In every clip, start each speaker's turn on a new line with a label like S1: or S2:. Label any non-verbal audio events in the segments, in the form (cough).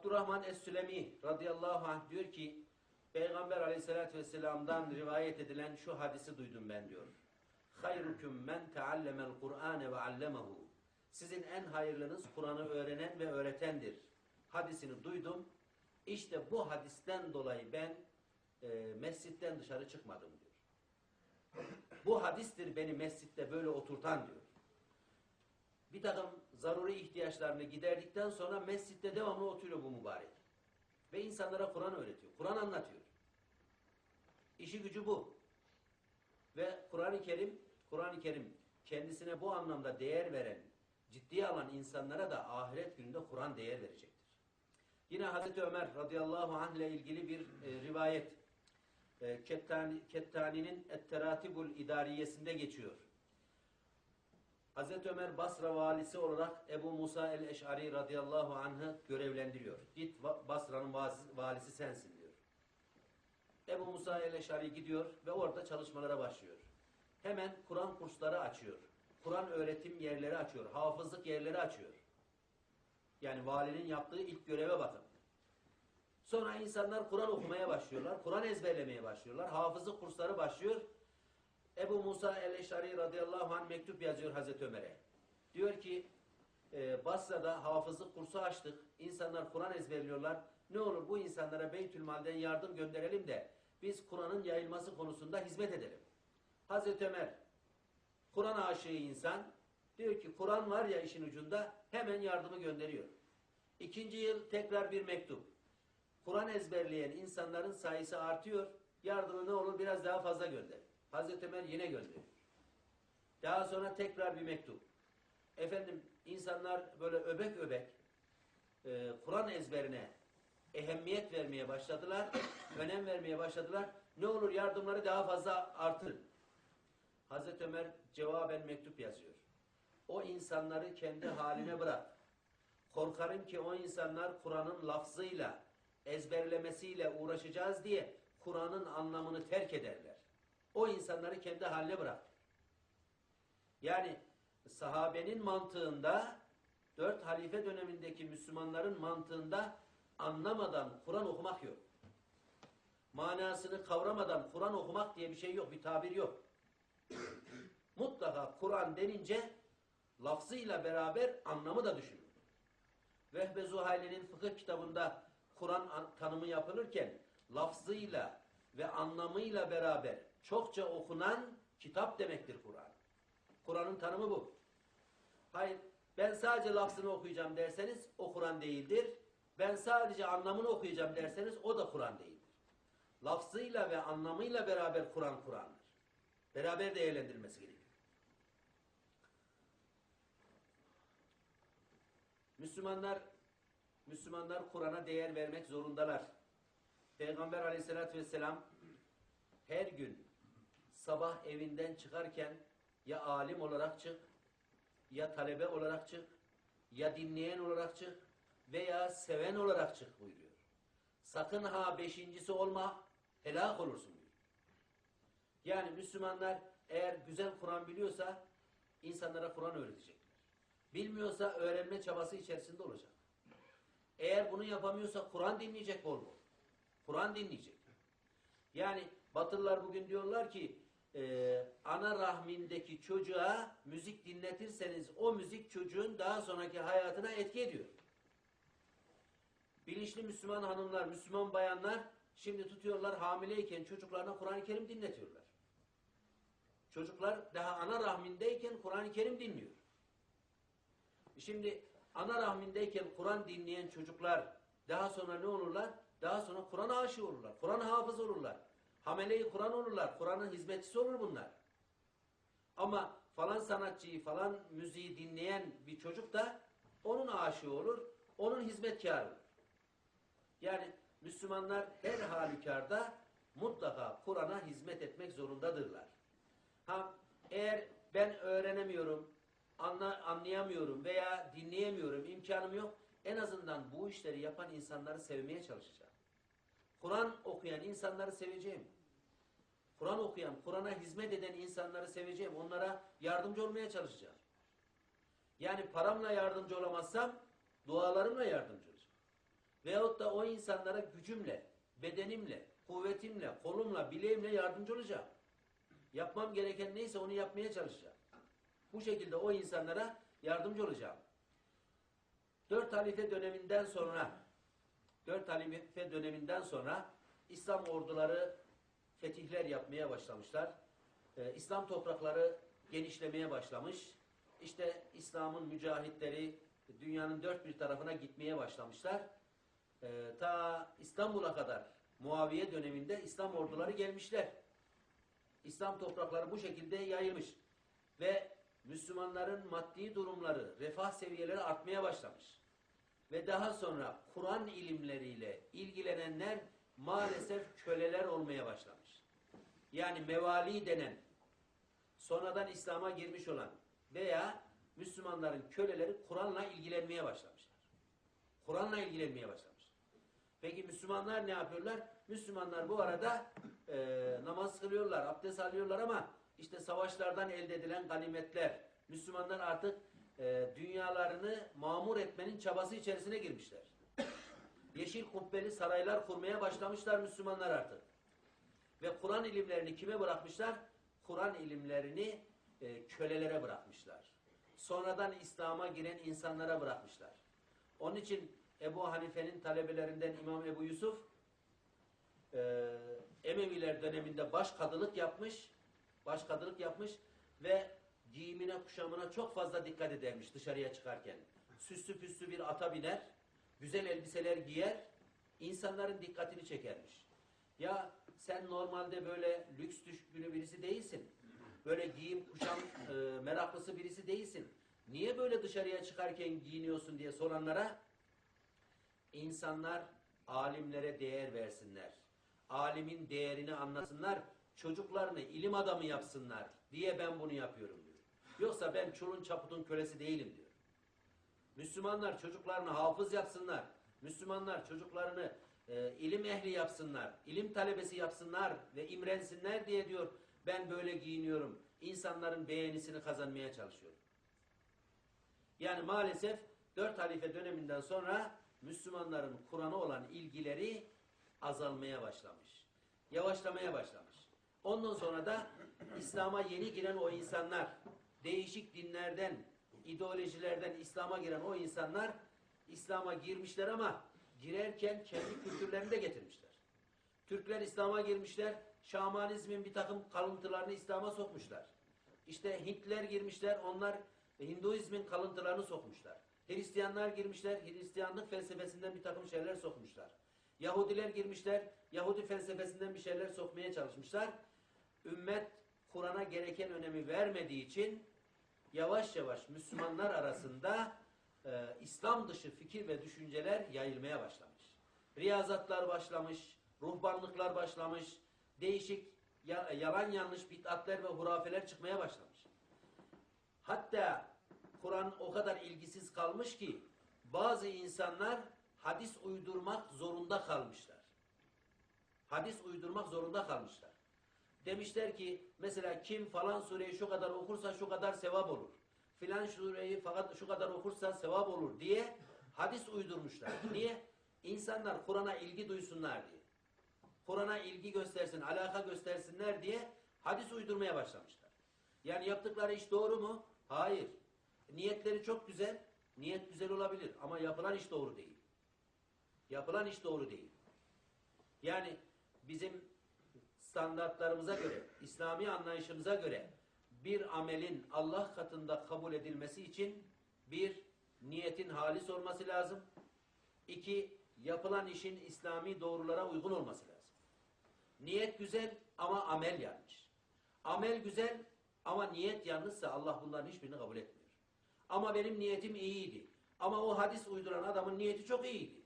S1: Abdurrahman Es-Sülemi radıyallahu anh diyor ki Peygamber aleyhissalatü vesselam'dan rivayet edilen şu hadisi duydum ben diyor. Hayrukum men teallemel Kur'ane ve allemehu. Sizin en hayırlınız Kur'an'ı öğrenen ve öğretendir. Hadisini duydum. İşte bu hadisten dolayı ben e, mescitten dışarı çıkmadım diyor. Bu hadistir beni mescitte böyle oturtan diyor. Bir takım zaruri ihtiyaçlarını giderdikten sonra mescitte devamlı oturuyor bu mübarek. Ve insanlara Kur'an öğretiyor. Kur'an anlatıyor. İşi gücü bu. Ve Kur'an-ı Kerim, Kur'an-ı Kerim kendisine bu anlamda değer veren, ciddiye alan insanlara da ahiret gününde Kur'an değer verecektir. Yine Hazreti Ömer radıyallahu anh ile ilgili bir e, rivayet e, Kettani, Kettani'nin Et-Teratibul İdariyesinde geçiyor. Hazreti Ömer Basra valisi olarak Ebu Musa el-Eş'ari radıyallahu anh'ı görevlendiriyor. Git Basra'nın valisi sensin diyor. Ebu Musa el-Eş'ari gidiyor ve orada çalışmalara başlıyor. Hemen Kur'an kursları açıyor. Kur'an öğretim yerleri açıyor. Hafızlık yerleri açıyor. Yani valinin yaptığı ilk göreve bakın. Sonra insanlar Kur'an okumaya başlıyorlar. Kur'an ezberlemeye başlıyorlar. Hafızlık kursları başlıyor. Ebu Musa el-Eşari radıyallahu anh mektup yazıyor Hazreti Ömer'e. Diyor ki e, Basra'da hafızlık kursu açtık. İnsanlar Kur'an ezberliyorlar. Ne olur bu insanlara Beytülmal'den yardım gönderelim de biz Kur'an'ın yayılması konusunda hizmet edelim. Hazreti Ömer Kur'an aşığı insan diyor ki Kur'an var ya işin ucunda hemen yardımı gönderiyor. İkinci yıl tekrar bir mektup. Kur'an ezberleyen insanların sayısı artıyor. Yardımı ne olur biraz daha fazla gönder. Hazreti Ömer yine gönderiyor. Daha sonra tekrar bir mektup. Efendim insanlar böyle öbek öbek e, Kur'an ezberine ehemmiyet vermeye başladılar. (coughs) önem vermeye başladılar. Ne olur yardımları daha fazla artırın. Hazreti Ömer cevaben mektup yazıyor. O insanları kendi (coughs) haline bırak. Korkarım ki o insanlar Kur'an'ın lafzıyla, ezberlemesiyle uğraşacağız diye Kur'an'ın anlamını terk ederler. O insanları kendi haline bırak. Yani sahabenin mantığında, dört halife dönemindeki Müslümanların mantığında anlamadan Kur'an okumak yok. Manasını kavramadan Kur'an okumak diye bir şey yok, bir tabir yok. (clears throat) Mutlaka Kur'an denince lafzıyla beraber anlamı da düşünün. Vehbe Zuhayli'nin fıkıh kitabında Kur'an tanımı yapılırken lafzıyla ve anlamıyla beraber çokça okunan kitap demektir Kur'an. Kur'an'ın tanımı bu. Hayır, ben sadece lafzını okuyacağım derseniz o Kur'an değildir. Ben sadece anlamını okuyacağım derseniz o da Kur'an değildir. Lafzıyla ve anlamıyla beraber Kur'an Kur'an'dır. Beraber değerlendirilmesi gerekiyor. Müslümanlar Müslümanlar Kur'an'a değer vermek zorundalar. Peygamber aleyhissalatü vesselam her gün sabah evinden çıkarken ya alim olarak çık, ya talebe olarak çık, ya dinleyen olarak çık veya seven olarak çık buyuruyor. Sakın ha beşincisi olma, helak olursun buyuruyor. Yani Müslümanlar eğer güzel Kur'an biliyorsa insanlara Kur'an öğretecekler. Bilmiyorsa öğrenme çabası içerisinde olacak. Eğer bunu yapamıyorsa Kur'an dinleyecek bol bol. Kur'an dinleyecek. Yani Batılılar bugün diyorlar ki e, ana rahmindeki çocuğa müzik dinletirseniz o müzik çocuğun daha sonraki hayatına etki ediyor. Bilinçli Müslüman hanımlar, Müslüman bayanlar şimdi tutuyorlar hamileyken çocuklarına Kur'an-ı Kerim dinletiyorlar. Çocuklar daha ana rahmindeyken Kur'an-ı Kerim dinliyor. Şimdi ana rahmindeyken Kur'an dinleyen çocuklar daha sonra ne olurlar? Daha sonra Kur'an aşığı olurlar. Kur'an hafız olurlar. Hamele-i Kur'an olurlar. Kur'an'ın hizmetçisi olur bunlar. Ama falan sanatçıyı, falan müziği dinleyen bir çocuk da onun aşığı olur. Onun hizmetkarı olur. Yani Müslümanlar her halükarda mutlaka Kur'an'a hizmet etmek zorundadırlar. Ha, eğer ben öğrenemiyorum, anla, anlayamıyorum veya dinleyemiyorum, imkanım yok. En azından bu işleri yapan insanları sevmeye çalışacağım. Kur'an okuyan insanları seveceğim. Kur'an okuyan, Kur'an'a hizmet eden insanları seveceğim. Onlara yardımcı olmaya çalışacağım. Yani paramla yardımcı olamazsam dualarımla yardımcı olacağım. Veyahut da o insanlara gücümle, bedenimle, kuvvetimle, kolumla, bileğimle yardımcı olacağım. Yapmam gereken neyse onu yapmaya çalışacağım. Bu şekilde o insanlara yardımcı olacağım. Dört halife döneminden sonra Dört halife döneminden sonra İslam orduları fetihler yapmaya başlamışlar. Ee, İslam toprakları genişlemeye başlamış. İşte İslam'ın mücahitleri dünyanın dört bir tarafına gitmeye başlamışlar. Ee, ta İstanbul'a kadar Muaviye döneminde İslam orduları gelmişler. İslam toprakları bu şekilde yayılmış. Ve Müslümanların maddi durumları, refah seviyeleri artmaya başlamış. Ve daha sonra Kur'an ilimleriyle ilgilenenler maalesef köleler olmaya başlamış. Yani mevali denen sonradan İslam'a girmiş olan veya Müslümanların köleleri Kur'an'la ilgilenmeye başlamışlar. Kur'an'la ilgilenmeye başlamış. Peki Müslümanlar ne yapıyorlar? Müslümanlar bu arada e, namaz kılıyorlar, abdest alıyorlar ama işte savaşlardan elde edilen ganimetler, Müslümanlar artık e, dünyalarını mamur etmenin çabası içerisine girmişler. Yeşil kubbeli saraylar kurmaya başlamışlar Müslümanlar artık. Ve Kur'an ilimlerini kime bırakmışlar? Kur'an ilimlerini e, kölelere bırakmışlar. Sonradan İslam'a giren insanlara bırakmışlar. Onun için Ebu Hanife'nin talebelerinden İmam Ebu Yusuf e, Emeviler döneminde başkadılık yapmış, başkadılık yapmış ve giyimine kuşamına çok fazla dikkat edermiş dışarıya çıkarken. Süslü püslü bir ata biner, güzel elbiseler giyer, insanların dikkatini çekermiş. Ya sen normalde böyle lüks düşkünü birisi değilsin. Böyle giyim kuşam e, meraklısı birisi değilsin. Niye böyle dışarıya çıkarken giyiniyorsun diye soranlara insanlar alimlere değer versinler. Alimin değerini anlasınlar. Çocuklarını ilim adamı yapsınlar diye ben bunu yapıyorum. Yoksa ben çulun çaputun kölesi değilim diyor. Müslümanlar çocuklarını hafız yapsınlar. Müslümanlar çocuklarını e, ilim ehli yapsınlar. ilim talebesi yapsınlar ve imrensinler diye diyor. Ben böyle giyiniyorum. İnsanların beğenisini kazanmaya çalışıyorum. Yani maalesef dört halife döneminden sonra Müslümanların Kur'an'a olan ilgileri azalmaya başlamış. Yavaşlamaya başlamış. Ondan sonra da İslam'a yeni giren o insanlar, değişik dinlerden, ideolojilerden İslam'a giren o insanlar İslam'a girmişler ama girerken kendi kültürlerini de getirmişler. Türkler İslam'a girmişler, şamanizmin bir takım kalıntılarını İslam'a sokmuşlar. İşte Hintler girmişler, onlar Hinduizmin kalıntılarını sokmuşlar. Hristiyanlar girmişler, Hristiyanlık felsefesinden bir takım şeyler sokmuşlar. Yahudiler girmişler, Yahudi felsefesinden bir şeyler sokmaya çalışmışlar. Ümmet Kur'an'a gereken önemi vermediği için yavaş yavaş Müslümanlar arasında e, İslam dışı fikir ve düşünceler yayılmaya başlamış. Riyazatlar başlamış, ruhbanlıklar başlamış, değişik ya- yalan yanlış bid'atler ve hurafeler çıkmaya başlamış. Hatta Kur'an o kadar ilgisiz kalmış ki bazı insanlar hadis uydurmak zorunda kalmışlar. Hadis uydurmak zorunda kalmışlar. Demişler ki mesela kim falan sureyi şu kadar okursa şu kadar sevap olur. Filan sureyi fakat şu kadar okursa sevap olur diye hadis uydurmuşlar. (clears throat) Niye? İnsanlar Kur'an'a ilgi duysunlar diye. Kur'an'a ilgi göstersin, alaka göstersinler diye hadis uydurmaya başlamışlar. Yani yaptıkları iş doğru mu? Hayır. Niyetleri çok güzel. Niyet güzel olabilir ama yapılan iş doğru değil. Yapılan iş doğru değil. Yani bizim standartlarımıza göre, İslami anlayışımıza göre bir amelin Allah katında kabul edilmesi için bir, niyetin halis olması lazım. İki, yapılan işin İslami doğrulara uygun olması lazım. Niyet güzel ama amel yanlış. Amel güzel ama niyet yanlışsa Allah bunların hiçbirini kabul etmiyor. Ama benim niyetim iyiydi. Ama o hadis uyduran adamın niyeti çok iyiydi.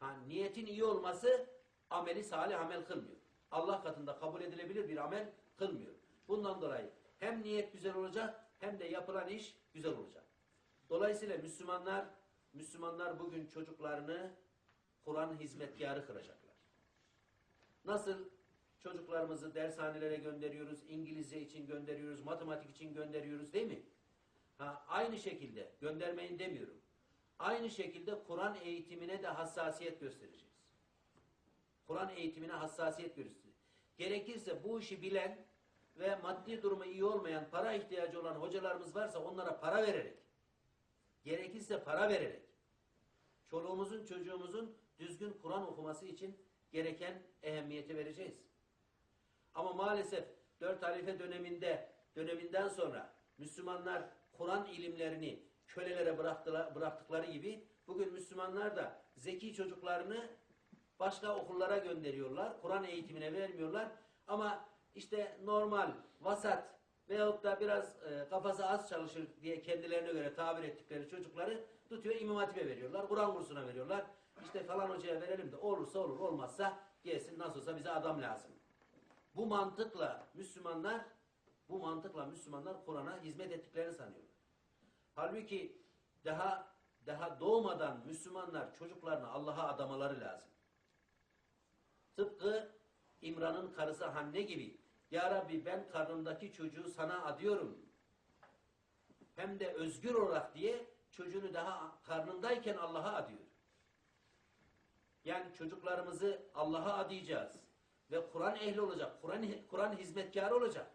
S1: Ha, niyetin iyi olması ameli salih amel kılmıyor. Allah katında kabul edilebilir bir amel kılmıyor. Bundan dolayı hem niyet güzel olacak hem de yapılan iş güzel olacak. Dolayısıyla Müslümanlar Müslümanlar bugün çocuklarını Kur'an hizmetkarı kılacaklar. Nasıl çocuklarımızı dershanelere gönderiyoruz, İngilizce için gönderiyoruz, matematik için gönderiyoruz değil mi? Ha, aynı şekilde göndermeyin demiyorum. Aynı şekilde Kur'an eğitimine de hassasiyet göstereceğiz. Kur'an eğitimine hassasiyet göstereceğiz. Gerekirse bu işi bilen ve maddi durumu iyi olmayan, para ihtiyacı olan hocalarımız varsa onlara para vererek, gerekirse para vererek, çoluğumuzun çocuğumuzun düzgün Kur'an okuması için gereken ehemmiyeti vereceğiz. Ama maalesef dört halife döneminde döneminden sonra Müslümanlar Kur'an ilimlerini kölelere bıraktıkları gibi bugün Müslümanlar da zeki çocuklarını başka okullara gönderiyorlar. Kur'an eğitimine vermiyorlar. Ama işte normal, vasat veyahut da biraz e, kafası az çalışır diye kendilerine göre tabir ettikleri çocukları tutuyor İmam Hatip'e veriyorlar. Kur'an kursuna veriyorlar. İşte falan hocaya verelim de olursa olur olmazsa gelsin nasıl olsa bize adam lazım. Bu mantıkla Müslümanlar bu mantıkla Müslümanlar Kur'an'a hizmet ettiklerini sanıyorlar. Halbuki daha daha doğmadan Müslümanlar çocuklarını Allah'a adamaları lazım. Tıpkı İmran'ın karısı Hanne gibi. Ya Rabbi ben karnımdaki çocuğu sana adıyorum. Hem de özgür olarak diye çocuğunu daha karnındayken Allah'a adıyor. Yani çocuklarımızı Allah'a adayacağız. Ve Kur'an ehli olacak. Kur'an Kur'an hizmetkarı olacak.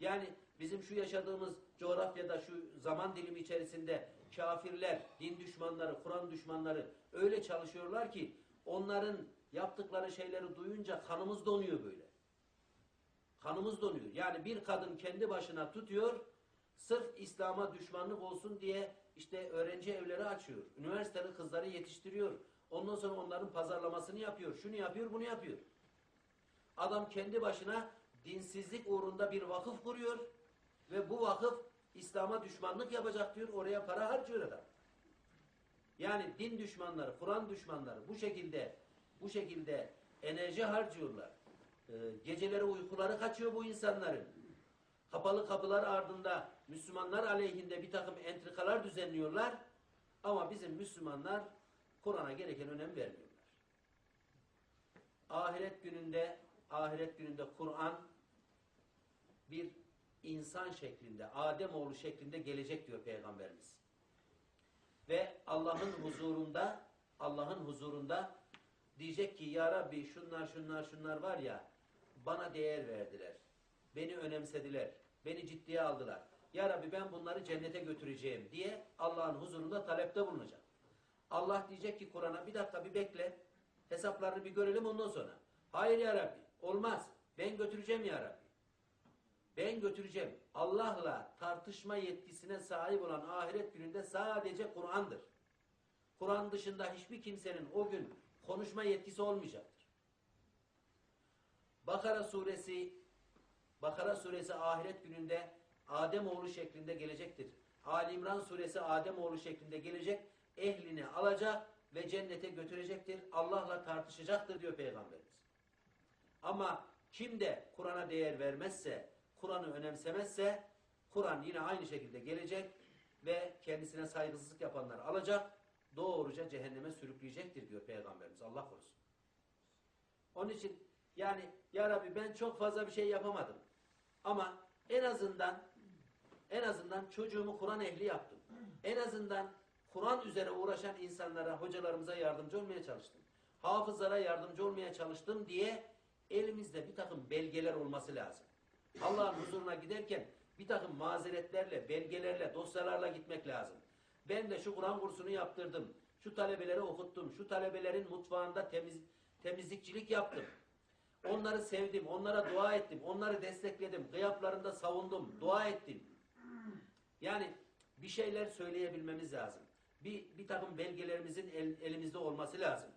S1: Yani bizim şu yaşadığımız coğrafyada şu zaman dilimi içerisinde kafirler, din düşmanları, Kur'an düşmanları öyle çalışıyorlar ki onların yaptıkları şeyleri duyunca kanımız donuyor böyle. Kanımız donuyor. Yani bir kadın kendi başına tutuyor, sırf İslam'a düşmanlık olsun diye işte öğrenci evleri açıyor. Üniversiteli kızları yetiştiriyor. Ondan sonra onların pazarlamasını yapıyor. Şunu yapıyor, bunu yapıyor. Adam kendi başına dinsizlik uğrunda bir vakıf kuruyor ve bu vakıf İslam'a düşmanlık yapacak diyor. Oraya para harcıyor adam. Yani din düşmanları, Kur'an düşmanları bu şekilde bu şekilde enerji harcıyorlar. Ee, geceleri uykuları kaçıyor bu insanların. Kapalı kapılar ardında Müslümanlar aleyhinde bir takım entrikalar düzenliyorlar. Ama bizim Müslümanlar Kur'an'a gereken önem vermiyorlar. Ahiret gününde ahiret gününde Kur'an bir insan şeklinde, Ademoğlu şeklinde gelecek diyor Peygamberimiz. Ve Allah'ın huzurunda, Allah'ın huzurunda diyecek ki ya Rabbi şunlar şunlar şunlar var ya bana değer verdiler. Beni önemsediler. Beni ciddiye aldılar. Ya Rabbi ben bunları cennete götüreceğim diye Allah'ın huzurunda talepte bulunacak. Allah diyecek ki Kur'an'a bir dakika bir bekle. Hesaplarını bir görelim ondan sonra. Hayır ya Rabbi olmaz. Ben götüreceğim ya Rabbi. Ben götüreceğim. Allah'la tartışma yetkisine sahip olan ahiret gününde sadece Kur'an'dır. Kur'an dışında hiçbir kimsenin o gün konuşma yetkisi olmayacaktır. Bakara suresi Bakara suresi ahiret gününde Ademoğlu şeklinde gelecektir. Ali İmran suresi Ademoğlu şeklinde gelecek, ehlini alacak ve cennete götürecektir. Allah'la tartışacaktır diyor Peygamberimiz. Ama kim de Kur'an'a değer vermezse, Kur'an'ı önemsemezse, Kur'an yine aynı şekilde gelecek ve kendisine saygısızlık yapanlar alacak, doğruca cehenneme sürükleyecektir diyor Peygamberimiz. Allah korusun. Onun için yani ya Rabbi ben çok fazla bir şey yapamadım. Ama en azından en azından çocuğumu Kur'an ehli yaptım. En azından Kur'an üzere uğraşan insanlara, hocalarımıza yardımcı olmaya çalıştım. Hafızlara yardımcı olmaya çalıştım diye elimizde bir takım belgeler olması lazım. Allah'ın huzuruna giderken bir takım mazeretlerle, belgelerle, dosyalarla gitmek lazım. Ben de şu Kur'an kursunu yaptırdım. Şu talebeleri okuttum. Şu talebelerin mutfağında temiz, temizlikçilik yaptım. Onları sevdim, onlara dua ettim, onları destekledim, gıyaplarında savundum, dua ettim. Yani bir şeyler söyleyebilmemiz lazım. Bir, bir takım belgelerimizin el- elimizde olması lazım.